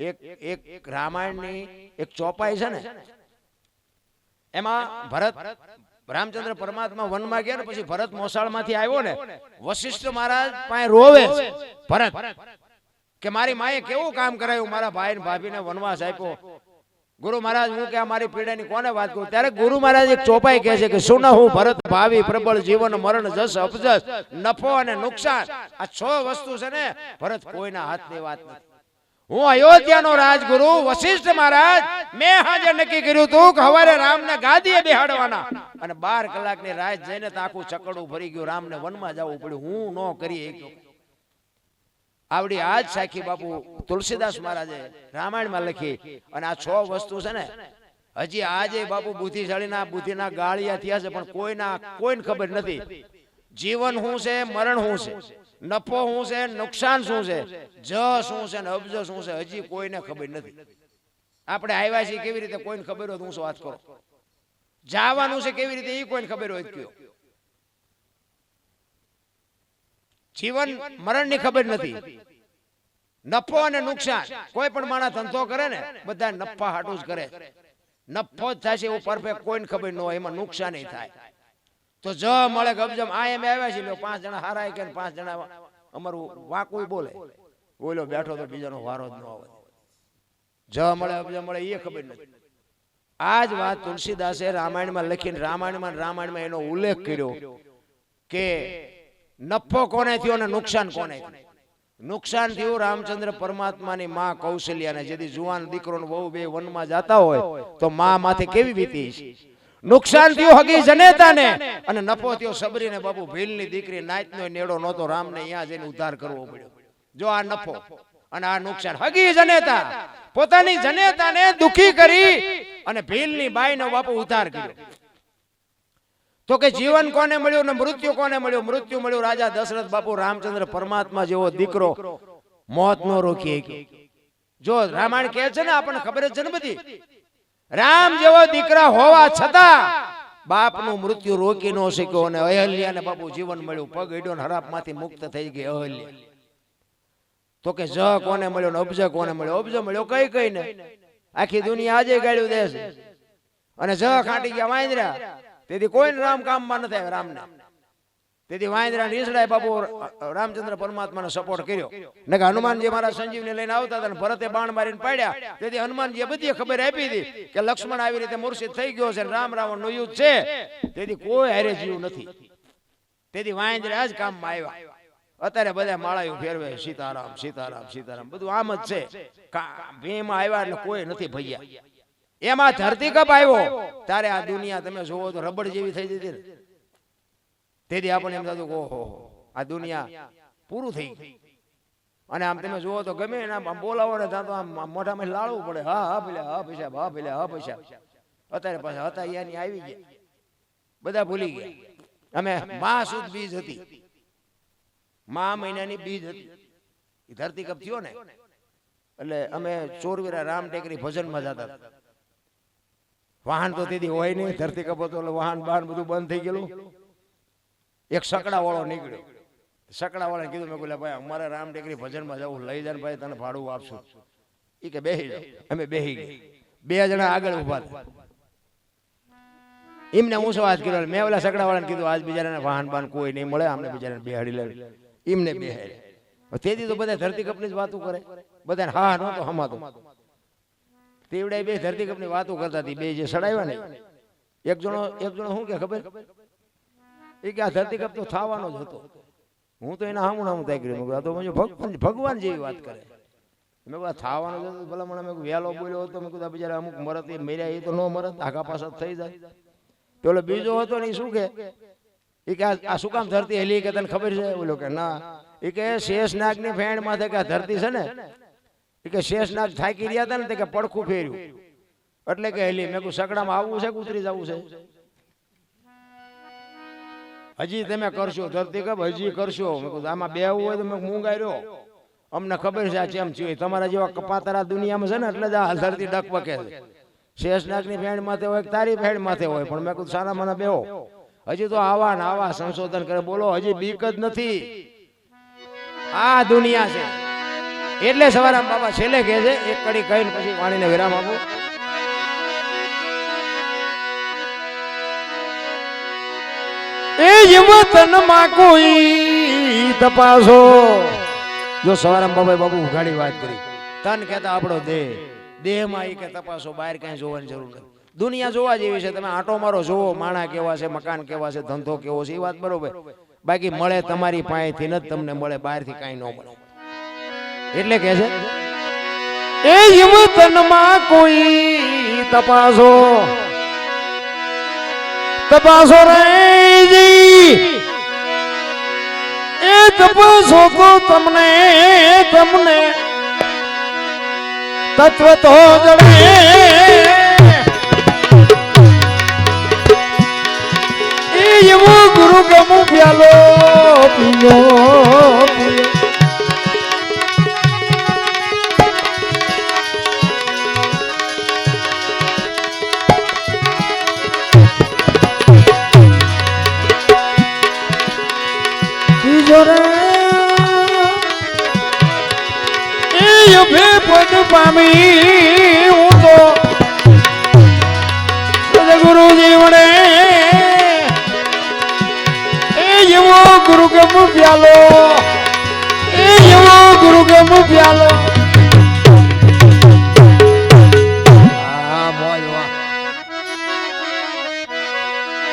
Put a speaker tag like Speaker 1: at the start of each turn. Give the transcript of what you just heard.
Speaker 1: એક રામાયણની એક ચોપાઈ છે ને? એમાં ભરત રામચંદ્ર પરમાત્મા વનમાં ગયા ને પછી ભરત મોસાળમાંથી આવ્યો ને, વશિષ્ઠ મહારાજ પાસે રોવે ભરત, કે મારી માએ કેવું કામ કરાયું? મારા ભાઈ ને ભાભીને વનવાસ આપ્યો. ગુરુ મહારાજ, હું કે મારી પીડાની કોને વાત કરું? ત્યારે ગુરુ મહારાજ એક ચોપાઈ કહે છે કે સુન હું ભરત ભાવિ પ્રબળ જીવન મરણ જસ અપજસ, નફો અને નુકસાન. આ છ વસ્તુ છે ને, ભરત કોઈના હાથની વાત નથી. હું અયોધ્યાનો રાજગુરુ, વશિષ્ઠ મહારાજ. મેં હાજર નક્કી કર્યું હતું કે હવારે રામને ગાદીએ બેહાડવાના. અને બાર કલાકની રાત જઈને આખું ચકડું ભરી ગયું, રામને વનમાં જવું પડ્યું. હું ન કરી આવડી આજ સાખી બાપુ તુલસીદાસ મહારાજે રામાયણમાં લખી. અને આ છ વસ્તુ છે ને, હજી આજે બાપુ બુદ્ધિશાળીના, બુદ્ધિના ગાળિયા થયા છે, પણ કોઈના, કોઈને ખબર નથી. જીવન શું છે, મરણ શું છે? નફો શું છે, નુકસાન શું છે? જ શું છે ને અબજ શું છે, હજી કોઈને ખબર નથી. આપણે આવ્યા છીએ કેવી રીતે કોઈને ખબર હોય હું શું વાત કરો? જવાનું છે કેવી રીતે એ કોઈને ખબર હોય કયો? જીવન મરણની ખબર નથી. નફો અને નુકસાન, કોઈ પણ માણસ ધંધો કરે ને બધા નફા હાટું જ કરે. નફો જ થશે એવું પરફેક્ટ કોઈને ખબર ન હોય, એમાં નુકસાન થાય. તો જ મળે ગબજમ આ એમ આવ્યા છે પાંચ જણા હારાય કે પાંચ જણા અમારું વાકુય બોલે. ઓલો બેઠો તો બીજાનો વારો જ ન આવે. જ મળે, અબજ, મળે એ ખબર નથી. આ જ વાત તુલસીદાસે રામાયણમાં લખીને, રામાયણમાં રામાયણમાં એનો ઉલ્લેખ કર્યો કે નફો કોને થયો અને નુકસાન કોને થયું? નુકસાન થયું રામચંદ્ર પરમાત્માની માં કૌશલ્યાને. જેથી જુવાન દીકરો વહુ બે વનમાં જતા હોય, તો માં માથે કેવી વીતી નુકસાન થયું હગી જનેતાને. અને નફો થયો સબરીને બાબુ ભીલની દીકરી નાચનો નેડો નહોતો, રામને અહીંયા જઈને ઉદ્ધાર કરવો પડ્યો. જો આ નફો અને આ નુકસાન હગી જનેતા, પોતાની જનેતાને દુખી કરી અને ભીલની બાઈનો બાપુ ઉદ્ધાર કર્યો. તો કે જીવન કોને મળ્યું ને મૃત્યુ કોને મળ્યું? મૃત્યુ મળ્યું રાજા દશરથ બાપુ રામચંદ્ર પરમાત્મા જેવો દીકરો મોત નો રોકી. જો રામાયણ કહે છે ને, આપણને ખબર જ છે ને બધી, રામ જેવો દીકરા હોવા છતાં બાપનું મૃત્યુ રોકી ન શક્યો અને અહલ્યાને બાપુ જીવન મળ્યું. પગ હેડ્યો ને હરાપમાંથી મુક્ત થઈ ગઈ અહલ્યા. તો કે જ કોને મળ્યો ને અબજ કોને મળ્યો? અબજ મળ્યો કઈ કઈ ને આખી દુનિયા આજે ગાળ્યું દેશ અને જ ખાટી ગયા વાંદરા. તેથી કોઈ રામ કામમાં નથી રામ રામને. તેથી વાંદરા નીસડાય બાપુ રામચંદ્ર પરમાત્માનો સપોર્ટ કર્યો. ને હનુમાનજી મારા સંજીવને લઈને આવતા હતા ભરતે બાણ મારીને પાડ્યા. તેથી હનુમાનજીએ બધી ખબર આપી હતી કે લક્ષ્મણ આવી રીતે મૂર્છિત થઈ ગયો છે રામ રાવણનું યુદ્ધ છે. તેથી કોઈ હારે જીવ નથી. તેથી વાંદરા જ કામમાં આવ્યા. અત્યારે બધા માળાયું ફેરવે, સીતારામ સીતારામ સીતારામ. બધું આમ જ છે. ભીમ આવ્યા એટલે કોઈ નથી ભૈયા. એમાં ધરતી કપ આવ્યો. ત્યારે આ દુનિયા તમે જોવો તો રબડ જેવી થઈ જતી ને. તેથી આપણને એમ થતું ઓહો આ દુનિયા પૂરું થઈ અને આમ તમે જુઓ તો ગમે એના બોલાવો ને ત્યાં તો આમ મોઢામાં લાળવું પડે. હા હા પેલા હા, પૈસા, હા પેલા હા, પૈસા. અત્યારે પાછા હતા યાની આવી ગયા. બધા ભૂલી ગયા. અમે મા સુદ બીજ હતી. મા મહિનાની બીજ હતી. એ ધરતી કપ થયો ને. એટલે અમે ચોરવીરા રામ ટેકરી ભજનમાં જતા હતા. વાહન તો તેથી હોય નહીં. ધરતી કપ હતો એટલે વાહન બાહન બધું બંધ થઈ ગયેલું. એક સકડા વાળો નીકળ્યો. સકડાવાળાને કીધું, મેં બોલ્યા ભાઈ, અમારે રામ ટેકરી ભજનમાં જવું લઈ જાય ભાઈ, તને ભાડું આપશું. એ કે, બેહી જાઓ. અમે બેહી ગયા. બે જણા આગળ ઊભા એમને હું શું વાત કર્યો મેં ઓલા સકડા વાળાને કીધું, આજ બિચારાને વાહન બાન કોઈ નહીં મળે અમને બિચારાને બેહાડી લે એમને બેહાડી તેથી તો બધા ધરતી કપની જ વાતો કરે. બધાને હા તો હમાતો. તેવડે બે ધરતી કપની વાતો કરતા હતી, બે જે સડાવ્યા ને. એક જણો એક જણો શું કે ખબર? એ કે આ ધરતી કપ તો થવાનો જ હતો. હું તો એના હામું હામું થાય કર્યું આ તો ભગવાન ભગવાન જેવી વાત કરે. મેં કહ્યું આ થવાનો જ હતો. ભલા મને મેં વહેલો બોલ્યો હતો. મેં કીધું બિચારા અમુક મરત, એ મર્યા, એ તો ન મરત આખા પાછળ થઈ જાય. પેલો બીજો હતો ને એ શું કે? એ કે, આ- આ શું કામ ધરતી હેલી કે તને ખબર છે? બોલો કે, ના. એ કે, શેષનાગની ફેણ માથે કે ધરતી છે ને? એ કે, શેષનાગ થાકી રહ્યા હતા ને તે કે પડખું ફેર્યું. એટલે કે હેલી. મેં કહું સકડામાં આવવું છે કે ઉતરી જવું છે? હજી તમે કરશો ધરતી કપ હજી કરશો. આમાં બેવું હોય તો મેં મૂંગાઈ રહ્યો અમને ખબર છે આ ચેમ થયું? તમારા જેવા કપાતરા દુનિયામાં છે ને એટલે જ આ ધરતી ડકપકે છે. શેષનાગની ફેણ માથે હોય તારી ફેણ માથે હોય? પણ મેં કીધું સારા મને બેહો. હજી તો આવા ને આવા સંશોધન કરે. બોલો હજી બીક જ નથી. આ દુનિયા છે. એટલે સવારે બાબા છેલ્લે કહે છે એક કડી કહીને પછી વાણીને વિરામ આપું. એ જીવતનમાં કોઈ તપાસો. જો સવારામ બાબાએ બાબુ ઉઘાડી વાત કરી, તન કહેતા આપણો દેહ. દેહમાં એ કે તપાસો, બહાર કાંઈ જોવાની જરૂર નથી. દુનિયા જોવા જેવી છે, તમે આટો મારો જોવો, માણા કેવા છે, મકાન કેવા છે, ધંધો કેવો છે એ વાત બરોબર. બાકી મળે તમારી પાસેથી ન તમને મળે બહારથી કાંઈ ન મળે. એટલે કે છે? એ યુવતનમાં કોઈ તપાસો. તપાસો રેજી એ તપાસો તો તમને તમને. તત્વ તો જડે પદ પામી હું તો ગુરુજી જીવડે એ એવો ગુરુ ગમ પ્યાલો એ એવો ગુરુ ગમ પ્યાલો